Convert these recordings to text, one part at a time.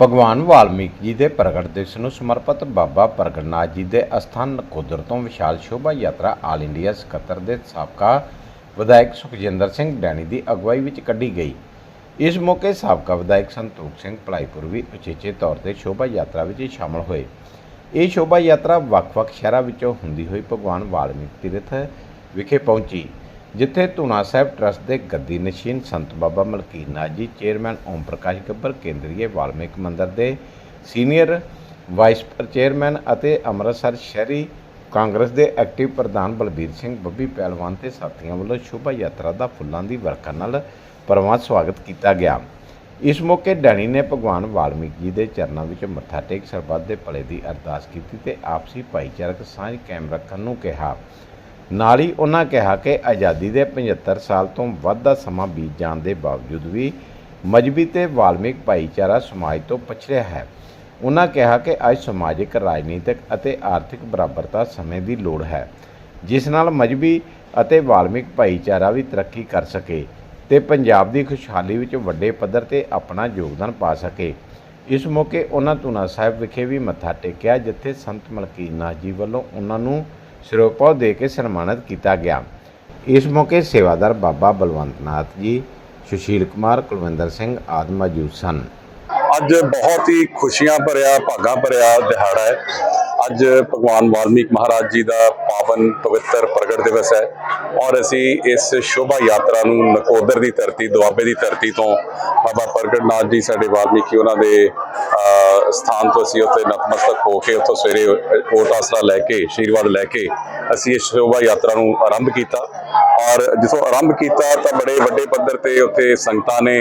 ਭਗਵਾਨ ਵਾਲਮੀਕ ਜੀ ਦੇ ਪ੍ਰਗਟ ਦਿਵਸ ਨੂੰ ਸਮਰਪਿਤ ਬਾਬਾ ਪ੍ਰਗਟਨਾਥ ਜੀ ਦੇ ਅਸਥਾਨ ਨਕੋਦਰ ਤੋਂ ਵਿਸ਼ਾਲ ਸ਼ੋਭਾ ਯਾਤਰਾ ਆਲ ਇੰਡੀਆ ਸਕੱਤਰ ਦੇ ਸਾਬਕਾ ਵਿਧਾਇਕ ਸੁਖਜਿੰਦਰ ਸਿੰਘ ਡੈਣੀ ਦੀ ਅਗਵਾਈ ਵਿੱਚ ਕੱਢੀ ਗਈ। ਇਸ ਮੌਕੇ ਸਾਬਕਾ ਵਿਧਾਇਕ ਸੰਤੋਖ ਸਿੰਘ ਭਲਾਈਪੁਰ ਵੀ ਉਚੇਚੇ ਤੌਰ ਤੇ ਸ਼ੋਭਾ ਯਾਤਰਾ ਵਿੱਚ ਸ਼ਾਮਲ ਹੋਏ। ਇਹ ਸ਼ੋਭਾ ਯਾਤਰਾ ਵੱਖ-ਵੱਖ ਸ਼ਹਿਰਾਂ ਵਿੱਚੋਂ ਹੁੰਦੀ ਹੋਈ ਭਗਵਾਨ ਵਾਲਮੀਕ ਤੀਰਥ ਵਿਖੇ ਪਹੁੰਚੀ। ਜਿੱਥੇ ਧੂਣਾ ਸਾਹਿਬ ਟਰਸਟ ਦੇ ਗੱਦੀ ਨਸ਼ੀਨ ਸੰਤ ਬਾਬਾ ਮਲਕੀਰ ਨਾਥ ਜੀ, ਚੇਅਰਮੈਨ ਓਮ ਪ੍ਰਕਾਸ਼ ਗੱਬਰ ਕੇਂਦਰੀਏ ਵਾਲਮੀਕ ਮੰਦਰ ਦੇ ਸੀਨੀਅਰ ਵਾਈਸ ਚੇਅਰਮੈਨ ਅਤੇ ਅੰਮ੍ਰਿਤਸਰ ਸ਼ਹਿਰੀ ਕਾਂਗਰਸ ਦੇ ਐਕਟਿਵ ਪ੍ਰਧਾਨ ਬਲਬੀਰ ਸਿੰਘ ਬੱਬੀ ਪਹਿਲਵਾਨ ਤੇ ਸਾਥੀਆਂ ਵੱਲੋਂ ਸ਼ੋਭਾ ਯਾਤਰਾ ਦਾ ਫੁੱਲਾਂ ਦੀ ਵਰਖਾ ਨਾਲ ਪਰਮਾਤ ਸਵਾਗਤ ਕੀਤਾ ਗਿਆ। ਇਸ ਮੌਕੇ ਡੈਣੀ ਨੇ ਭਗਵਾਨ ਵਾਲਮੀਕ ਜੀ ਦੇ ਚਰਨਾਂ ਵਿੱਚ ਮੱਥਾ ਟੇਕ, ਸਰਬੱਤ ਦੇ ਭਲੇ ਦੀ ਅਰਦਾਸ ਕੀਤੀ ਤੇ ਆਪਸੀ ਭਾਈਚਾਰਕ ਸਾਂਝ ਕਾਇਮ ਰੱਖਣ ਨੂੰ ਕਿਹਾ। ਨਾਲ ਹੀ ਉਹਨਾਂ ਕਿਹਾ ਕਿ ਆਜ਼ਾਦੀ ਦੇ 75 ਸਾਲ ਤੋਂ ਵੱਧ ਦਾ ਸਮਾਂ ਬੀਤ ਜਾਣ ਦੇ ਬਾਵਜੂਦ ਵੀ ਮਜਬੀ ਤੇ ਵਾਲਮੀਕ ਭਾਈਚਾਰਾ ਸਮਾਜ ਤੋਂ ਪਛੜਿਆ ਹੈ। ਉਹਨਾਂ ਕਿਹਾ ਕਿ ਅੱਜ ਸਮਾਜਿਕ, ਰਾਜਨੀਤਿਕ ਅਤੇ ਆਰਥਿਕ ਬਰਾਬਰਤਾ ਸਮੇਂ ਦੀ ਲੋੜ ਹੈ, ਜਿਸ ਨਾਲ ਮਜਬੀ ਅਤੇ ਵਾਲਮੀਕ ਭਾਈਚਾਰਾ ਵੀ ਤਰੱਕੀ ਕਰ ਸਕੇ ਤੇ ਪੰਜਾਬ ਦੀ ਖੁਸ਼ਹਾਲੀ ਵਿੱਚ ਵੱਡੇ ਪੱਧਰ ਤੇ ਆਪਣਾ ਯੋਗਦਾਨ ਪਾ ਸਕੇ। ਇਸ ਮੌਕੇ ਉਹਨਾਂ ਧੂਨਾ ਸਾਹਿਬ ਵਿਖੇ ਵੀ ਮੱਥਾ ਟੇਕਿਆ, ਜਿੱਥੇ ਸੰਤ ਮਲਕੀਰ ਨਾਥ ਜੀ ਵੱਲੋਂ ਉਹਨਾਂ ਨੂੰ ਸਿਰੋਪਾਓ ਦੇ ਕੇ ਸਨਮਾਨਿਤ ਕੀਤਾ ਗਿਆ। ਇਸ ਮੌਕੇ ਸੇਵਾਦਾਰ ਬਾਬਾ ਬਲਵੰਤ ਨਾਥ ਜੀ, ਸੁਸ਼ੀਲ ਕੁਮਾਰ, ਕੁਲਵਿੰਦਰ ਸਿੰਘ ਆਦਿ ਮੌਜੂਦ ਸਨ। ਅੱਜ ਬਹੁਤ ਹੀ ਖੁਸ਼ੀਆਂ ਭਰਿਆ, ਭਾਗਾਂ ਭਰਿਆ ਦਿਹਾੜਾ ਹੈ। ਅੱਜ ਭਗਵਾਨ ਵਾਲਮੀਕ ਮਹਾਰਾਜ ਜੀ ਦਾ ਪਾਵਨ ਪਵਿੱਤਰ ਪ੍ਰਗਟ ਦਿਵਸ ਹੈ ਔਰ ਅਸੀਂ ਇਸ ਸ਼ੋਭਾ ਯਾਤਰਾ ਨੂੰ ਨਕੋਦਰ ਦੀ ਧਰਤੀ, ਦੁਆਬੇ ਦੀ ਧਰਤੀ ਤੋਂ ਬਾਬਾ ਪ੍ਰਗਟਨਾਥ ਜੀ, ਸਾਡੇ ਵਾਲਮੀਕੀ ਉਹਨਾਂ ਦੇ ਸਥਾਨ ਤੋਂ ਅਸੀਂ ਉੱਥੇ ਨਤਮਸਤਕ ਹੋ ਕੇ ਉੱਥੋਂ ਸਵੇਰੇ ਓਟ ਆਸਰਾ ਲੈ ਕੇ ਸ਼ੀਰਵਾਦ ਲੈ ਕੇ ਅਸੀਂ ਇਸ ਸ਼ੋਭਾ ਯਾਤਰਾ ਨੂੰ ਆਰੰਭ ਕੀਤਾ। ਔਰ ਜਿੱਥੋਂ ਆਰੰਭ ਕੀਤਾ ਤਾਂ ਬੜੇ ਵੱਡੇ ਪੱਧਰ ਤੇ ਉੱਥੇ ਸੰਗਤਾਂ ਨੇ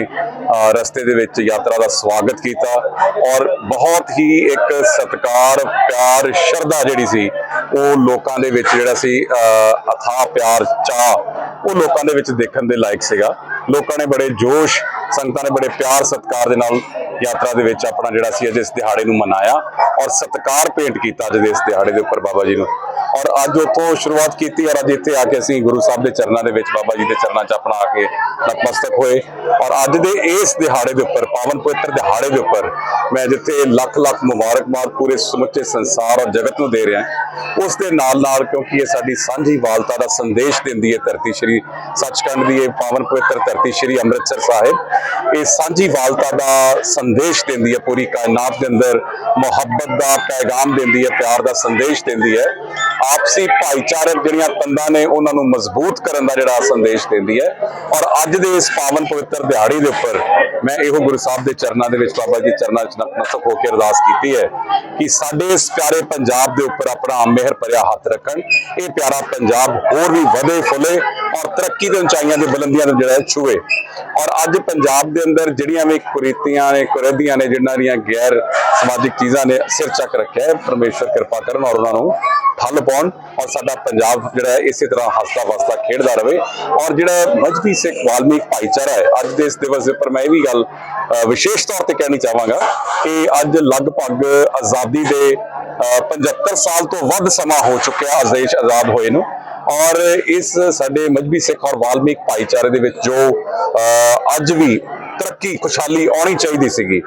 ਰਸਤੇ ਦੇ ਵਿੱਚ ਯਾਤਰਾ ਦਾ ਸਵਾਗਤ ਕੀਤਾ। ਔਰ ਬਹੁਤ ਹੀ ਇੱਕ ਸਤਿਕਾਰ ਪਿਆਰ ਸ਼ਰਧਾ ਜਿਹੜੀ ਸੀ ਉਹ ਲੋਕਾਂ ਦੇ ਵਿੱਚ ਜਿਹੜਾ ਸੀ ਅਹ, ਅਥਾਹ ਪਿਆਰ ਚਾਹ ਉਹ ਲੋਕਾਂ ਦੇ ਵਿੱਚ ਦੇਖਣ ਦੇ ਲਾਇਕ ਸੀਗਾ। ਲੋਕਾਂ ਨੇ ਬੜੇ ਜੋਸ਼ ਸੰਗਤਾਂ ਨੇ ਬੜੇ ਪਿਆਰ ਸਤਿਕਾਰ ਦੇ ਨਾਲ ਯਾਤਰਾ ਦੇ ਵਿੱਚ ਆਪਣਾ ਜਿਹੜਾ ਸੀ ਅੱਜ ਇਸ ਦਿਹਾੜੇ ਨੂੰ ਮਨਾਇਆ ਔਰ ਸਤਿਕਾਰ ਭੇਂਟ ਕੀਤਾ ਅੱਜ ਦੇ ਇਸ ਦਿਹਾੜੇ ਦੇ ਉੱਪਰ ਬਾਬਾ ਜੀ ਨੂੰ। ਔਰ ਅੱਜ ਉੱਥੋਂ ਸ਼ੁਰੂਆਤ ਕੀਤੀ ਔਰ ਅੱਜ ਇੱਥੇ ਆ ਕੇ ਅਸੀਂ ਗੁਰੂ ਸਾਹਿਬ ਦੇ ਚਰਨਾਂ ਦੇ ਵਿੱਚ ਬਾਬਾ ਜੀ ਦੇ ਚਰਨਾਂ 'ਚ ਆਪਣਾ ਆ ਕੇ ਨਤਮਸਤਕ ਹੋਏ। ਔਰ ਅੱਜ ਦੇ ਇਸ ਦਿਹਾੜੇ ਦੇ ਉੱਪਰ ਪਾਵਨ ਪਵਿੱਤਰ ਦਿਹਾੜੇ ਦੇ ਉੱਪਰ ਮੈਂ ਜਿੱਥੇ ਲੱਖ ਲੱਖ ਮੁਬਾਰਕਬਾਦ ਪੂਰੇ ਸਮੁੱਚੇ ਸੰਸਾਰ ਔਰ ਜਗਤ ਨੂੰ ਦੇ ਰਿਹਾ ਉਸ ਦੇ ਨਾਲ ਨਾਲ ਕਿਉਂਕਿ ਇਹ ਸਾਡੀ ਸਾਂਝੀ ਵਾਲਤਾ ਦਾ ਸੰਦੇਸ਼ ਦਿੰਦੀ ਹੈ ਧਰਤੀ ਸ਼੍ਰੀ ਸੱਚਖੰਡ ਦੀ ਇਹ ਪਾਵਨ ਪਵਿੱਤਰ ਧਰਤੀ ਸ਼੍ਰੀ ਅੰਮ੍ਰਿਤਸਰ ਸਾਹਿਬ। ਇਹ ਸਾਂਝੀ ਵਾਲਤਾ ਦਾ ਸੰਦੇਸ਼ ਦਿੰਦੀ ਹੈ ਪੂਰੀ ਕਾਇਨਾਤ ਦੇ ਅੰਦਰ ਮੁਹੱਬਤ ਦਾ ਪੈਗਾਮ ਦਿੰਦੀ ਹੈ ਪਿਆਰ ਦਾ ਸੰਦੇਸ਼ ਦਿੰਦੀ ਹੈ। ਆਪਸੀ ਭਾਈਚਾਰਕ ਜਿਹੜੀਆਂ ਤੰਦਾਂ ਨੇ ਉਹਨਾਂ ਨੂੰ ਮਜ਼ਬੂਤ ਕਰਨ ਦਾ ਜਿਹੜਾ ਸੰਦੇਸ਼ ਦਿੰਦੀ ਹੈ। ਔਰ ਅੱਜ ਦੇ ਇਸ ਪਾਵਨ ਪਵਿੱਤਰ ਦਿਹਾੜੀ ਦੇ ਉੱਪਰ ਮੈਂ ਇਹੋ ਗੁਰੂ ਸਾਹਿਬ ਦੇ ਚਰਨਾਂ ਦੇ ਵਿੱਚ ਬਾਬਾ ਜੀ ਚਰਨਾਂ ਵਿੱਚ ਨਤਮਸਤਕ ਹੋ ਕੇ ਅਰਦਾਸ ਕੀਤੀ ਹੈ ਕਿ ਸਾਡੇ ਇਸ ਪਿਆਰੇ ਪੰਜਾਬ ਦੇ ਉੱਪਰ ਆਪਣਾ ਮਿਹਰ ਭਰਿਆ ਹੱਥ ਰੱਖਣ। ਇਹ ਪਿਆਰਾ ਪੰਜਾਬ ਹੋਰ ਵੀ ਵਧੇ, ਫੁੱਲੇ ਔਰ ਤਰੱਕੀ ਦੇ ਉਚਾਈਆਂ ਦੇ ਬੁਲੰਦੀਆਂ ਨੂੰ ਜਿਹੜਾ ਹੈ ਛੂਏ ਔਰ ਅੱਜ ਪੰਜਾਬ ਦੇ ਅੰਦਰ ਜਿਹੜੀਆਂ ਵੀ ਕੁਰੀਤੀਆਂ ਨੇ ਕੁਰੇਦੀਆਂ ਨੇ, ਜਿਨ੍ਹਾਂ ਦੀਆਂ ਗੈਰ ਸਮਾਜਿਕ ਚੀਜ਼ਾਂ ਨੇ ਸਿਰ ਚੱਕ ਰੱਖਿਆ ਹੈ ਪਰਮੇਸ਼ਰ ਕਿਰਪਾ ਕਰਨ ਔਰ ਉਹਨਾਂ ਨੂੰ ਠੱਲ ਪਾਉਣ ਔਰ ਸਾਡਾ ਪੰਜਾਬ ਜਿਹੜਾ ਇਸੇ ਤਰ੍ਹਾਂ ਹੱਸਦਾ ਵਸਦਾ ਖੇਡਦਾ ਰਵੇ ਔਰ ਜਿਹੜਾ ਮਜਬੀ ਸਿੱਖ ਵਾਲਮੀਕ ਭਾਈਚਾਰਾ ਹੈ ਅੱਜ ਦੇ ਇਸ ਦਿਵਸ ਦੇ ਮੈਂ ਇਹ ਵੀ ਗੱਲ ਵਿਸ਼ੇਸ਼ ਤੌਰ ਤੇ ਕਹਿਣੀ ਚਾਹਾਂਗਾ ਕਿ ਅੱਜ ਲਗਭਗ ਆਜ਼ਾਦੀ ਦੇ ਅ, 75 ਸਾਲ ਤੋਂ ਵੱਧ ਸਮਾਂ ਹੋ ਚੁੱਕਿਆ ਦੇਸ਼ ਆਜ਼ਾਦ ਹੋਏ ਨੂੰ ਔਰ ਇਸ ਸਾਡੇ ਮਜਬੀ ਸਿੱਖ ਔਰ ਵਾਲਮੀਕ ਭਾਈਚਾਰੇ ਦੇ ਵਿੱਚ ਜੋ ਅ, ਅੱਜ ਵੀ ਤਰੱਕੀ ਖੁਸ਼ਹਾਲੀ ਆਉਣੀ ਚਾਹੀਦੀ ਸੀਗੀ।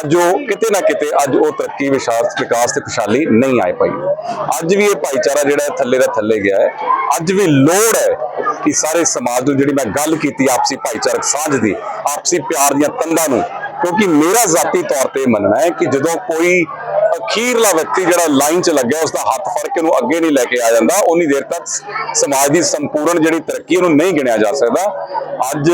ਅੱਜ ਉਹ ਕਿਤੇ ਨਾ ਕਿਤੇ ਅੱਜ ਉਹ ਤਰੱਕੀ ਵਿਸ਼ਾਸ ਵਿਕਾਸ ਤੇ ਖੁਸ਼ਹਾਲੀ ਨਹੀਂ ਆਏ ਪਾਈ ਅੱਜ ਵੀ ਇਹ ਭਾਈਚਾਰਾ ਜਿਹੜਾ ਥੱਲੇ ਦਾ ਥੱਲੇ ਗਿਆ ਹੈ। ਅੱਜ ਵੀ ਲੋੜ ਹੈ ਕਿ ਸਾਰੇ ਸਮਾਜ ਨੂੰ ਜਿਹੜੀ ਮੈਂ ਗੱਲ ਕੀਤੀ ਆਪਸੀ ਭਾਈਚਾਰਕ ਸਾਂਝ ਦੀ, ਆਪਸੀ ਪਿਆਰ ਦੀਆਂ ਤੰਦਾਂ ਨੂੰ, ਕਿਉਂਕਿ ਮੇਰਾ ਜ਼ਾਤੀ ਤੌਰ ਤੇ ਮੰਨਣਾ ਹੈ ਕਿ ਜਦੋਂ ਕੋਈ ਅਖੀਰਲਾ ਵਿਅਕਤੀ ਜਿਹੜਾ ਲਾਈਨ 'ਚ ਲੱਗਿਆ ਉਸ ਦਾ ਹੱਥ ਫੜ ਕੇ ਉਹਨੂੰ ਅੱਗੇ ਨਹੀਂ ਲੈ ਕੇ ਆ ਜਾਂਦਾ। ਉਨੀ ਦੇਰ ਤੱਕ ਸਮਾਜ ਦੀ ਸੰਪੂਰਨ ਜਿਹੜੀ ਤਰੱਕੀ ਉਹਨੂੰ ਨਹੀਂ ਗਿਣਿਆ ਜਾ ਸਕਦਾ। ਅੱਜ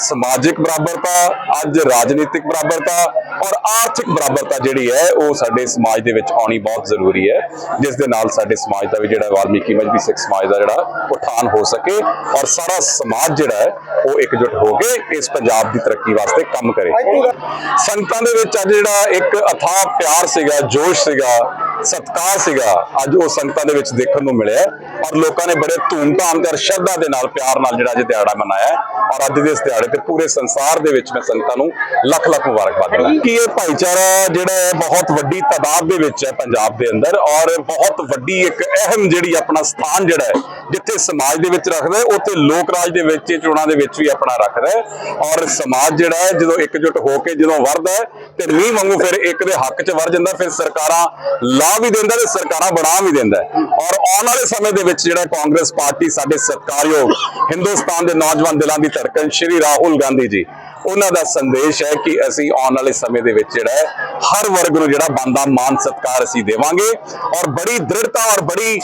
ਸਮਾਜਿਕ ਬਰਾਬਰਤਾ, ਅੱਜ ਰਾਜਨੀਤਿਕ ਬਰਾਬਰਤਾ ਔਰ ਆਰਥਿਕ ਬਰਾਬਰਤਾ ਜਿਹੜੀ ਹੈ, ਉਹ ਸਾਡੇ ਸਮਾਜ ਦੇ ਵਿੱਚ ਆਉਣੀ ਬਹੁਤ ਜ਼ਰੂਰੀ ਹੈ, ਜਿਸ ਦੇ ਨਾਲ ਸਾਡੇ ਸਮਾਜ ਦਾ ਵੀ ਜਿਹੜਾ ਵਾਲਮੀਕੀ ਮਜਬੀ ਸਿੱਖ ਸਮਾਜ ਦਾ ਜਿਹੜਾ ਉਠਾਨ ਹੋ ਸਕੇ ਔਰ ਸਾਰਾ ਸਮਾਜ ਜਿਹੜਾ ਹੈ, ਉਹ ਇਕਜੁੱਟ ਹੋ ਕੇ ਇਸ ਪੰਜਾਬ ਦੀ ਤਰੱਕੀ ਵਾਸਤੇ ਕੰਮ ਕਰੇ। ਸੰਗਤਾਂ ਦੇ ਵਿੱਚ ਅੱਜ ਜਿਹੜਾ ਇੱਕ ਅਥਾਹ ਪਿਆਰ ਸੀਗਾ, ਜੋ ਜੋਸ਼ ਸੀਗਾ, ਸਤਿਕਾਰ ਸੀਗਾ, ਅੱਜ ਉਹ ਸੰਗਤਾਂ ਦੇ ਵਿੱਚ ਦੇਖਣ ਨੂੰ ਮਿਲਿਆ ਔਰ ਲੋਕਾਂ ਨੇ ਬੜੇ ਧੂਮਧਾਮ ਤੇ ਔਰ ਸ਼ਰਧਾ ਦੇ ਨਾਲ, ਪਿਆਰ ਨਾਲ ਜਿਹੜਾ ਅੱਜ ਦਿਹਾੜਾ ਮਨਾਇਆ ਔਰ ਅੱਜ ਦੇ ਇਸ ਦਿਹਾੜੇ ਤੇ ਪੂਰੇ ਸੰਸਾਰ ਦੇ ਵਿੱਚ ਮੈਂ ਸੰਗਤਾਂ ਨੂੰ ਲੱਖ ਲੱਖ ਮੁਬਾਰਕਬਾਦ ਦਿੰਦਾ ਕਿ ਇਹ ਭਾਈਚਾਰਾ ਜਿਹੜਾ ਹੈ, ਬਹੁਤ ਵੱਡੀ ਤਾਦਾਦ ਦੇ ਵਿੱਚ ਹੈ ਪੰਜਾਬ ਦੇ ਅੰਦਰ ਔਰ ਬਹੁਤ ਵੱਡੀ ਇੱਕ ਅਹਿਮ ਜਿਹੜੀ ਆਪਣਾ ਸਥਾਨ ਜਿਹੜਾ ਹੈ, ਜਿੱਥੇ ਸਮਾਜ ਦੇ ਵਿੱਚ ਰੱਖਦਾ ਹੈ, ਉੱਥੇ ਲੋਕ ਰਾਜ ਦੇ ਵਿੱਚ, ਚੋਣਾਂ ਦੇ ਵਿੱਚ ਵੀ ਆਪਣਾ ਰੱਖਦਾ ਹੈ ਔਰ ਸਮਾਜ ਜਿਹੜਾ ਹੈ, ਜਦੋਂ ਇਕਜੁੱਟ ਹੋ ਕੇ ਜਦੋਂ ਵਰਦਾ ਹੈ ਤੇ ਮੀਂਹ ਵਾਂਗੂ ਫਿਰ ਇੱਕ ਦੇ ਹੱਕ 'ਚ ਵਰ ਜਾਂਦਾ, ਫਿਰ ਸਰਕਾਰਾਂ ਸਰਕਾਰਾਂ ਲਾ ਵੀ ਦਿੰਦਾ ਤੇ ਸਰਕਾਰਾਂ ਬਣਾ ਵੀ ਦਿੰਦਾ ਔਰ ਆਉਣ ਵਾਲੇ ਸਮੇਂ ਦੇ ਵਿੱਚ ਜਿਹੜਾ ਕਾਂਗਰਸ ਪਾਰਟੀ ਸਾਡੇ ਸਤਿਕਾਰਯੋਗ ਹਿੰਦੁਸਤਾਨ ਦੇ ਨੌਜਵਾਨ ਦਿਲਾਂ ਦੀ ਧੜਕਣ, ਸ਼੍ਰੀ ਰਾਹੁਲ ਗਾਂਧੀ ਜੀ। ਉਹਨਾਂ ਦਾ ਸੰਦੇਸ਼ ਹੈ ਕਿ ਅਸੀਂ ਆਉਣ ਵਾਲੇ ਸਮੇਂ ਦੇ ਵਿੱਚ ਜਿਹੜਾ ਹੈ ਹਰ ਵਰਗ ਨੂੰ ਜਿਹੜਾ ਬੰਦਾ ਮਾਨ ਸਤਕਾਰ ਅਸੀਂ ਦੇਵਾਂਗੇ ਔਰ ਬੜੀ ਦ੍ਰਿੜਤਾ ਔਰ ਬੜੀ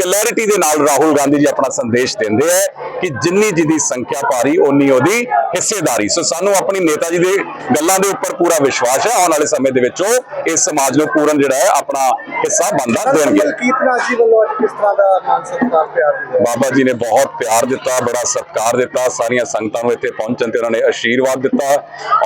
ਕਲੈਰਿਟੀ ਦੇ ਨਾਲ ਰਾਹੁਲ ਗਾਂਧੀ ਜੀ ਆਪਣਾ ਸੰਦੇਸ਼ ਦਿੰਦੇ ਹੈ ਕਿ ਜਿੰਨੀ ਜਿਹਦੀ ਸੰਖਿਆ ਭਾਰੀ ਓਨੀ ਉਹਦੀ ਹਿੱਸੇਦਾਰੀ। ਸੋ ਸਾਨੂੰ ਆਪਣੀ ਨੇਤਾ ਜੀ ਦੇ ਗੱਲਾਂ ਦੇ ਉੱਪਰ ਪੂਰਾ ਵਿਸ਼ਵਾਸ ਹੈ ਆਉਣ ਵਾਲੇ ਸਮੇਂ ਦੇ ਵਿੱਚ ਉਹ ਇਸ ਸਮਾਜ ਨੂੰ ਪੂਰਨ ਜਿਹੜਾ ਹੈ ਆਪਣਾ ਹਿੱਸਾ ਬੰਦਾ ਦੇਣਗੇ। ਕੀਰਤਨਾ ਜੀ ਵੱਲੋਂ ਅੱਜ ਕਿਸ ਤਰ੍ਹਾਂ ਦਾ ਮਾਨ ਸਤਿਕਾਰ ਪਿਆਰ ਮਿਲਿਆ ਬਾਬਾ ਜੀ ਨੇ ਬਹੁਤ ਪਿਆਰ ਦਿੱਤਾ ਬੜਾ ਸਤਿਕਾਰ ਦਿੱਤਾ ਸਾਰੀਆਂ ਸੰਗਤਾਂ ਨੂੰ ਇੱਥੇ ਪਹੁੰਚਣ ਤੇ ਉਹਨਾਂ ਨੇ ਆਸ਼ੀਰਵਾਦ ਦਿੱਤਾ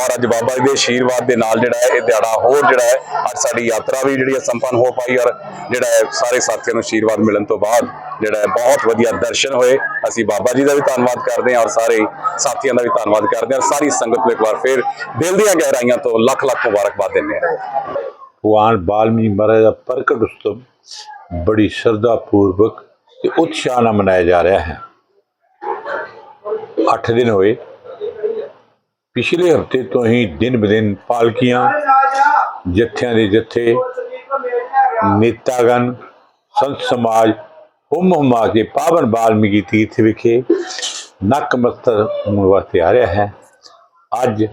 ਔਰ ਅੱਜ ਬਾਬਾ ਜੀ ਦੇ ਆਸ਼ੀਰਵਾਦ ਦੇ ਨਾਲ ਜਿਹੜਾ ਹੈ ਇਹ ਦਿਹਾੜਾ ਹੋਰ ਜਿਹੜਾ ਹੈ, ਅੱਜ ਸਾਡੀ ਯਾਤਰਾ ਵੀ ਜਿਹੜੀ ਹੈ ਸੰਪੰਨ ਹੋ ਪਾਈ ਔਰ ਜਿਹੜਾ ਹੈ ਸਾਰੇ ਸਾਥੀਆਂ ਨੂੰ ਆਸ਼ੀਰਵਾਦ ਮਿਲਣ ਤੋਂ ਬਾਅਦ ਜਿਹੜਾ ਹੈ ਬਹੁਤ ਵਧੀਆ ਦਰਸ਼ਨ ਹੋਏ। ਅਸੀਂ ਬਾਬਾ ਜੀ ਦਾ ਵੀ ਧੰਨਵਾਦ ਕਰਦੇ ਹਾਂ ਔਰ ਸਾਰੇ ਸਾਥੀਆਂ ਦਾ ਵੀ ਧੰਨਵਾਦ ਕਰਦੇ ਹਾਂ। ਔਰ ਸਾਰੀ ਸੰਗਤ ਨੂੰ ਇੱਕ ਵਾਰ ਫਿਰ ਦਿਲ ਦੀਆਂ ਗਹਿਰਾਈਆਂ ਤੋਂ ਲੱਖ ਲੱਖ ਮੁਬਾਰਕਬਾਦ ਦਿੰਦੇ ਹਾਂ। ਭਗਵਾਨ ਵਾਲਮੀਕ ਮਹਾਰਾਜ ਦਾ ਪ੍ਰਗਟ ਉਤਸਵ ਬੜੀ ਸ਼ਰਧਾ ਪੂਰਵਕ ਤੇ ਉਤਸ਼ਾਹ ਨਾਲ ਮਨਾਇਆ ਜਾ ਰਿਹਾ ਹੈ। 8 ਦਿਨ ਹੋਏ ਪਿਛਲੇ ਹਫ਼ਤੇ ਤੋਂ ਹੀ ਦਿਨ ਬਦਿਨ ਪਾਲਕੀਆਂ, ਜੱਥਿਆਂ ਦੇ ਜੱਥੇ, ਨੇਤਾਗਣ, ਸੰਤ ਸਮਾਜ, ਹੁਮ ਹੁਮਾ ਕੇ ਪਾਵਨ ਬਾਲਮੀਕੀ ਤੀਰਥ ਵਿਖੇ ਨਕਮਸਤਕ ਹੋਣ ਵਾਸਤੇ ਆ ਰਿਹਾ ਹੈ। ਅੱਜ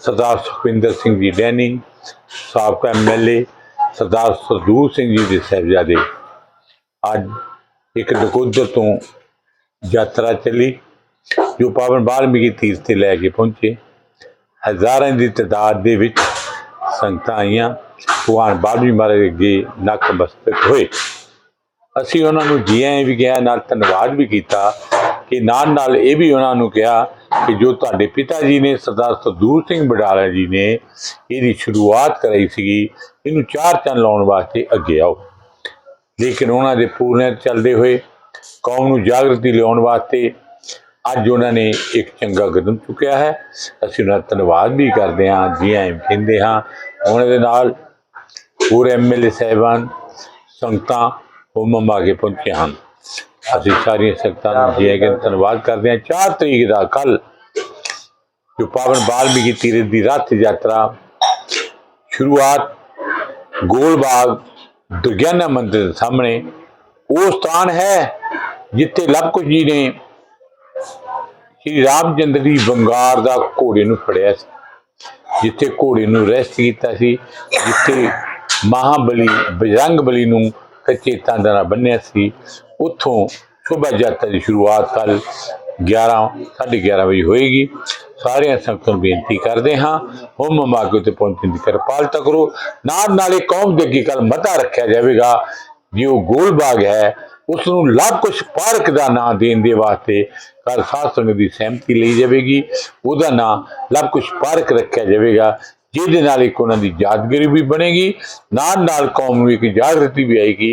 ਸਰਦਾਰ ਸੁਖਵਿੰਦਰ ਸਿੰਘ ਜੀ ਡੈਨੀ, ਸਾਬਕਾ ਐਮਐਲਏ ਸਰਦਾਰ ਸਰਦੂਰ ਸਿੰਘ ਜੀ ਦੇ ਸਾਹਿਬਜ਼ਾਦੇ, ਅੱਜ ਇੱਕ ਨਕੋਦਰ ਤੋਂ ਯਾਤਰਾ ਚੱਲੀ। ਜੋ ਪਾਵਨ ਵਾਲਮੀਕੀ ਤੀਰਥ ਤੇ ਲੈ ਕੇ ਪਹੁੰਚੇ। ਹਜ਼ਾਰਾਂ ਦੀ ਤਾਦਾਦ ਦੇ ਵਿੱਚ ਸੰਗਤਾਂ ਆਈਆਂ। ਭਗਵਾਨ ਵਾਲਮੀਕੀ ਮਹਾਰਾਜ ਅੱਗੇ ਨਕਮਸਤਕ ਹੋਏ। ਅਸੀਂ ਉਹਨਾਂ ਨੂੰ ਜੀਆਂ ਵੀ ਕਿਹਾ, ਨਾਲ ਧੰਨਵਾਦ ਵੀ ਕੀਤਾ ਕਿ ਨਾਲ ਨਾਲ ਇਹ ਵੀ ਉਹਨਾਂ ਨੂੰ ਕਿਹਾ ਕਿ ਜੋ ਤੁਹਾਡੇ ਪਿਤਾ ਜੀ ਨੇ, ਸਰਦਾਰ ਸਰਦੂਰ ਸਿੰਘ ਬਡਾਲਾ ਜੀ ਨੇ ਇਹਦੀ ਸ਼ੁਰੂਆਤ ਕਰਾਈ ਸੀਗੀ, ਇਹਨੂੰ ਚਾਰ ਚੰਨ ਲਾਉਣ ਵਾਸਤੇ ਅੱਗੇ ਆਓ। ਲੇਕਿਨ ਉਹਨਾਂ ਦੇ ਪੂਰਨੇ ਚੱਲਦੇ ਹੋਏ ਕੌਮ ਨੂੰ ਜਾਗਰਤੀ ਲਿਆਉਣ ਵਾਸਤੇ ਅੱਜ ਉਹਨਾਂ ਨੇ ਇੱਕ ਚੰਗਾ ਕਦਮ ਚੁੱਕਿਆ ਹੈ। ਅਸੀਂ ਉਹਨਾਂ ਦਾ ਧੰਨਵਾਦ ਵੀ ਕਰਦੇ ਹਾਂ, ਜੀ ਆਇਆਂ ਕਹਿੰਦੇ ਹਾਂ। ਉਹਨਾਂ ਦੇ ਨਾਲ ਪੂਰੇ ਐਮਐਲਏ ਸਾਹਿਬਾਨ ਸੰਗਤਾਂ ਹੁਮਮ ਆ ਕੇ ਪਹੁੰਚੇ ਹਨ। ਅਸੀਂ ਸਾਰੀਆਂ ਸੰਗਤਾਂ ਨੂੰ ਜੀ ਆਇਆਂ ਦਾ ਧੰਨਵਾਦ ਕਰਦੇ ਹਾਂ। 4 ਤਰੀਕ ਦਾ ਕੱਲ ਜੋ ਪਾਵਨ ਬਾਲਮੀਕੀ ਤੀਰਥ ਦੀ ਰੱਥ ਯਾਤਰਾ, ਸ਼ੁਰੂਆਤ ਗੋਲਬਾਗ ਦੁਰਗਿਆਨਾ ਮੰਦਿਰ ਦੇ ਸਾਹਮਣੇ ਉਹ ਸਥਾਨ ਹੈ ਜਿੱਥੇ ਲਵ ਜੀ ਨੇ ਸ਼੍ਰੀ ਰਾਮਚੰਦਰ ਦੀ ਬੰਗਾਰ ਦਾ ਘੋੜੇ ਨੂੰ ਫੜਿਆ ਸੀ, ਜਿੱਥੇ ਘੋੜੇ ਨੂੰ ਰੈਸਟ ਕੀਤਾ ਸੀ, ਜਿੱਥੇ ਮਹਾਬਲੀ, ਬਜਰੰਗ ਬਲੀ ਨੂੰ ਕੱਚੇ ਤਾਂਦਾਂ ਨਾਲ ਬੰਨਿਆ ਸੀ, ਉੱਥੋਂ ਸ਼ੋਭਾ ਯਾਤਰਾ ਦੀ ਸ਼ੁਰੂਆਤ ਕੱਲ 11 11:30 ਵਜੇ ਹੋਏਗੀ। ਸਾਰਿਆਂ ਸੰਗਤਾਂ ਨੂੰ ਬੇਨਤੀ ਕਰਦੇ ਹਾਂ, ਹੁਮ ਮਾਗੋ ਤੇ ਪਹੁੰਚਣ ਦੀ ਕਿਰਪਾਲਤਾ ਕਰੋ। ਨਾਲ ਨਾਲੇ ਕੌਮ ਦੇ ਅੱਗੇ ਕੱਲ ਮਤਾ ਰੱਖਿਆ ਜਾਵੇਗਾ ਜੋ ਗੋਲਬਾਗ ਹੈ ਉਸ ਨੂੰ ਲਵ ਕੁਸ਼ ਪਾਰਕ ਦਾ ਨਾਂ ਦੇਣ ਦੇ ਵਾਸਤੇ ਕੱਲ ਸਾਧ ਸੰਗਤ ਦੀ ਸਹਿਮਤੀ ਲਈ ਜਾਵੇਗੀ। ਉਹਦਾ ਨਾਂ ਲਵ ਕੁਸ਼ ਪਾਰਕ ਰੱਖਿਆ ਜਾਵੇਗਾ, ਜਿਹਦੇ ਨਾਲ ਇੱਕ ਉਹਨਾਂ ਦੀ ਯਾਦਗਾਰੀ ਵੀ ਬਣੇਗੀ। ਨਾਲ ਨਾਲ ਕੌਮ ਨੂੰ ਇੱਕ ਜਾਗਰਤੀ ਵੀ ਆਏਗੀ।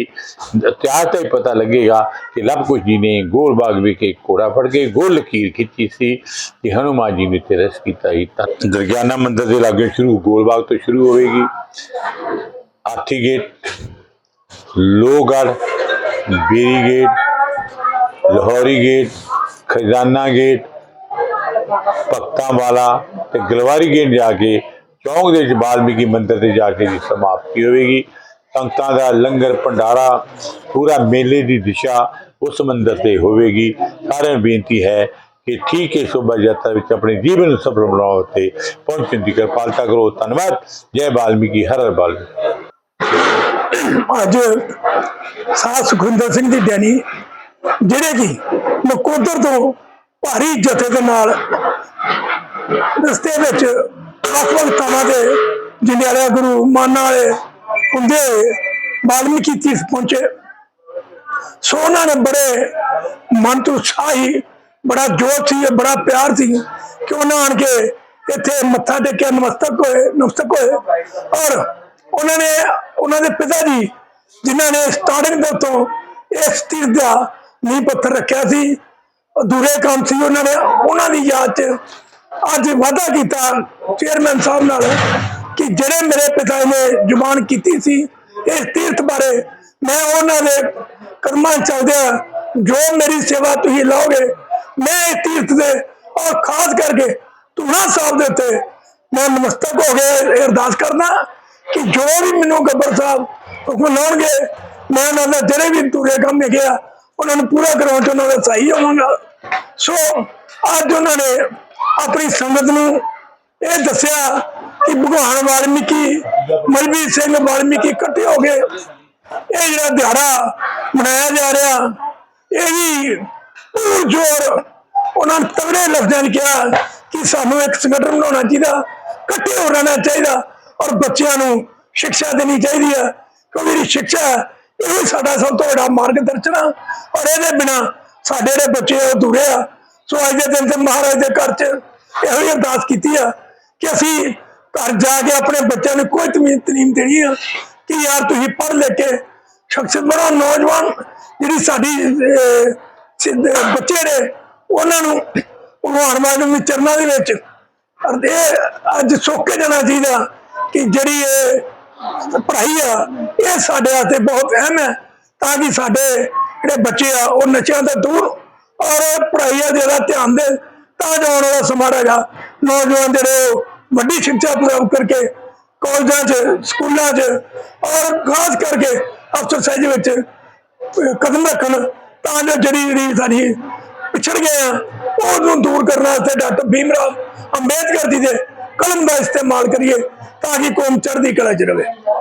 ਇਤਿਹਾਸ ਦਾ ਹੀ ਪਤਾ ਲੱਗੇਗਾ ਕਿ ਲਵ ਕੁਸ਼ ਜੀ ਨੇ ਗੋਲਬਾਗ ਵਿਖੇ ਇੱਕ ਘੋੜਾ ਫੜ ਕੇ ਗੋਲ ਲਕੀਰ ਖਿੱਚੀ ਸੀ ਕਿ ਹਨੂਮਾਨ ਜੀ ਨੇ ਤੇ ਰਸ ਕੀਤਾ ਹੀ ਤਾਂ ਦਰਗਿਆਨਾ ਮੰਦਿਰ ਦੇ ਲਾਗੇ ਸ਼ੁਰੂ ਗੋਲਬਾਗ ਤੋਂ ਸ਼ੁਰੂ ਹੋਵੇਗੀ। Hathi gate, Lohgarh Beri gate Lahori gate Khazana gate Bhagtanwala ਤੇ ਗਲਵਾਰੀ ਗੇਟ ਜਾ ਕੇ ਚੌਂਕ ਦੇ ਵਿੱਚ ਵਾਲਮੀਕੀ ਮੰਦਿਰ ਤੇ ਜਾ ਕੇ ਦੀ ਸਮਾਪਤੀ ਹੋਵੇਗੀ ਸੰਗਤਾਂ ਦਾ ਲੰਗਰ ਭੰਡਾਰਾ ਪੂਰਾ ਮੇਲੇ ਦੀ ਦਿਸ਼ਾ ਉਸ ਮੰਦਿਰ ਤੇ ਹੋਵੇਗੀ ਸਾਰਿਆਂ ਨੂੰ ਬੇਨਤੀ ਹੈ ਕਿ ਠੀਕ ਹੈ ਸ਼ੋਭਾ ਯਾਤਰਾ ਵਿੱਚ ਆਪਣੇ ਜੀਵਨ ਨੂੰ ਸਫਲ ਬਣਾਓ ਤੇ ਪਹੁੰਚਣ ਦੀ ਕਿਰਪਾਲਤਾ ਕਰੋ ਧੰਨਵਾਦ ਜੈ ਵਾਲਮੀਕੀ ਹਰ ਹਰ ਬਾਲਮੀਕੀ ਅੱਜ ਸਾਹ ਸੁਖਵਿੰਦਰ ਸਿੰਘ ਦੀ ਡੈਨੀ ਜਿਹੜੇ ਕਿ ਨਕੋਦਰ ਤੋਂ ਭਾਰੀ ਜਥੇ ਦੇ ਨਾਲ ਰਸਤੇ ਵਿੱਚ ਵੱਖ ਵੱਖ ਥਾਵਾਂ ਤੇ ਜੰਡਿਆਲਾ ਗੁਰੂ ਮਾਨਾ ਵਾਲੇ ਹੁੰਦੇ ਹੋਏ ਤੀਰਥ ਪਹੁੰਚੇ। ਸੋ ਉਹਨਾਂ ਨੇ ਬੜੇ ਮਨ ਤੋਂ ਉਤਸ਼ਾਹੀ, ਬੜਾ ਜੋਸ਼ ਸੀ, ਬੜਾ ਪਿਆਰ ਸੀ ਕਿ ਉਹਨਾਂ ਆਣ ਕੇ ਇੱਥੇ ਮੱਥਾ ਟੇਕਿਆ, ਨਮਸਤਕ ਹੋਏ ਨਮਸਤਕ ਹੋਏ। ਔਰ ਉਹਨਾਂ ਨੇ ਉਹਨਾਂ ਦੇ ਪਿਤਾ ਜੀ ਜਿਨ੍ਹਾਂ ਨੇ ਸਟਾਰਟਿੰਗ ਦੇ ਤੋਂ ਇਸ ਤੀਰ ਦਾ ਨੀਂਹ ਪੱਥਰ ਰੱਖਿਆ ਸੀ। ਅਧੂਰੇ ਕੰਮ ਸੀ ਉਹਨਾਂ ਨੇ ਉਹਨਾਂ ਦੀ ਯਾਦ 'ਚ ਅੱਜ ਵਾਅਦਾ ਕੀਤਾ ਚੇਅਰਮੈਨ ਸਾਹਿਬ ਨਾਲ ਕਿ ਜਿਹੜੇ ਮੇਰੇ ਪਿਤਾ ਨੇ ਜ਼ੁਬਾਨ ਕੀਤੀ ਸੀ ਇਸ ਤੀਰਥ ਬਾਰੇ, ਮੈਂ ਉਹਨਾਂ ਦੇ ਕਰਮਾਂ 'ਚ ਚੱਲਦਿਆਂ ਜੋ ਮੇਰੀ ਸੇਵਾ ਤੁਸੀਂ ਲਾਓਗੇ, ਮੈਂ ਇਸ ਤੀਰਥ ਦੇ ਔਰ ਖਾਸ ਕਰਕੇ ਤੁਨਾ ਸਾਹਿਬ ਦੇ ਉੱਤੇ ਮੈਂ ਨਮਸਤਕ ਹੋ ਕੇ ਇਹ ਅਰਦਾਸ ਕਰਦਾ। ਕਿ ਜੋ ਵੀ ਮੈਨੂੰ ਗੱਬਰ ਸਾਹਿਬ ਹੁਕਮ ਲਾਉਣਗੇ ਮੈਂ ਉਹਨਾਂ ਦਾ ਜਿਹੜੇ ਵੀ ਦੂਰੇ ਕੰਮ ਹੈਗੇ ਉਹਨਾਂ ਨੂੰ ਪੂਰਾ ਕਰਾਉਣ ਚ ਉਹਨਾਂ ਦਾ ਸਹੀ ਹੋਵਾਂਗਾ। ਸੋ, ਅੱਜ ਉਹਨਾਂ ਨੇ ਆਪਣੀ ਸੰਗਤ ਨੂੰ ਇਹ ਦੱਸਿਆ ਕਿ ਭਗਵਾਨ ਵਾਲਮੀਕੀ, ਮਲਵੀ ਸਿੰਘ ਵਾਲਮੀਕੀ ਇਕੱਠੇ ਹੋ ਗਏ ਇਹ ਜਿਹੜਾ ਦਿਹਾੜਾ ਮਨਾਇਆ ਜਾ ਰਿਹਾ, ਇਹ ਵੀ ਪੂਰ ਜੋਰ ਉਹਨਾਂ ਨੇ ਤਗੜੇ ਲਫ਼ਜ਼ਾਂ 'ਚ ਕਿਹਾ ਕਿ ਸਾਨੂੰ ਇੱਕ ਸੰਗਠਨ ਬਣਾਉਣਾ ਚਾਹੀਦਾ, ਇਕੱਠੇ ਹੋ ਰਹਿਣਾ ਚਾਹੀਦਾ। ਔਰ ਬੱਚਿਆਂ ਨੂੰ ਸਿੱਖਿਆ ਦੇਣੀ ਚਾਹੀਦੀ ਹੈ। ਕਿਉਂਕਿ ਸਿੱਖਿਆ ਇਹੋ ਸਾਡਾ ਸਭ ਤੋਂ ਵੱਡਾ ਮਾਰਗਦਰਸ਼ਨ ਆ। ਔਰ ਇਹਦੇ ਬਿਨਾ ਸਾਡੇ ਜਿਹੜੇ ਬੱਚੇ ਉਹ ਅਧੂਰੇ ਆ। ਸੋ ਅੱਜ ਦੇ ਦਿਨ ਤੇ ਮਹਾਰਾਜ ਦੇ ਘਰ 'ਚ ਇਹੋ ਹੀ ਅਰਦਾਸ ਕੀਤੀ ਆ ਕਿ ਅਸੀਂ ਘਰ ਜਾ ਕੇ ਆਪਣੇ ਬੱਚਿਆਂ ਨੂੰ ਕੋਈ ਤਮੀਜ਼ ਤਲੀਮ ਦੇਣੀ ਆ ਕਿ ਯਾਰ ਤੁਸੀਂ ਪੜ੍ਹ ਲਿਖ ਕੇ ਸ਼ਖਸੀਅਤ ਬਣਾਓ ਨੌਜਵਾਨ ਜਿਹੜੀ ਸਾਡੀ ਬੱਚੇ ਨੇ, ਉਹਨਾਂ ਨੂੰ ਭਗਵਾਨ ਮਾਨ ਦੇ ਚਰਨਾਂ ਦੇ ਵਿੱਚ ਔਰ ਇਹ ਅੱਜ ਸੁੱਕ ਜਾਣਾ ਚਾਹੀਦਾ। ਕਿ ਜਿਹੜੀ ਇਹ ਪੜ੍ਹਾਈ ਆ, ਇਹ ਸਾਡੇ ਵਾਸਤੇ ਬਹੁਤ ਅਹਿਮ ਹੈ ਤਾਂ ਕਿ ਸਾਡੇ ਜਿਹੜੇ ਬੱਚੇ ਆ, ਉਹ ਨਸ਼ਿਆਂ ਤੋਂ ਦੂਰ ਔਰ ਪੜ੍ਹਾਈ ਆ ਜਿਹੜਾ ਧਿਆਨ ਦੇ ਤਾਂ ਜੋ ਆਉਣ ਵਾਲਾ ਸਮਾਂ ਹੈਗਾ ਨੌਜਵਾਨ ਜਿਹੜੇ ਵੱਡੀ ਸਿੱਖਿਆ ਪ੍ਰਾਪਤ ਕਰਕੇ ਕਾਲਜਾਂ 'ਚ, ਸਕੂਲਾਂ 'ਚ ਔਰ ਖਾਸ ਕਰਕੇ ਅਫਸਰਸ਼ਾਹੀ ਵਿੱਚ ਕਦਮ ਰੱਖਣ ਤਾਂ ਜੋ ਜਿਹੜੀ ਜਿਹੜੀ ਸਾਡੀ ਪਿਛੜ ਗਏ ਆ, ਉਹਨੂੰ ਦੂਰ ਕਰਨ ਵਾਸਤੇ ਡਾਕਟਰ ਭੀਮ ਰਾਓ ਅੰਬੇਦਕਰ ਜੀ ਦੇ ਕਲਮ ਦਾ ਇਸਤੇਮਾਲ ਕਰੀਏ ਤਾਂ ਕਿ ਕੌਮ ਚੜ੍ਹਦੀ ਕਲਾ 'ਚ ਰਵੇ।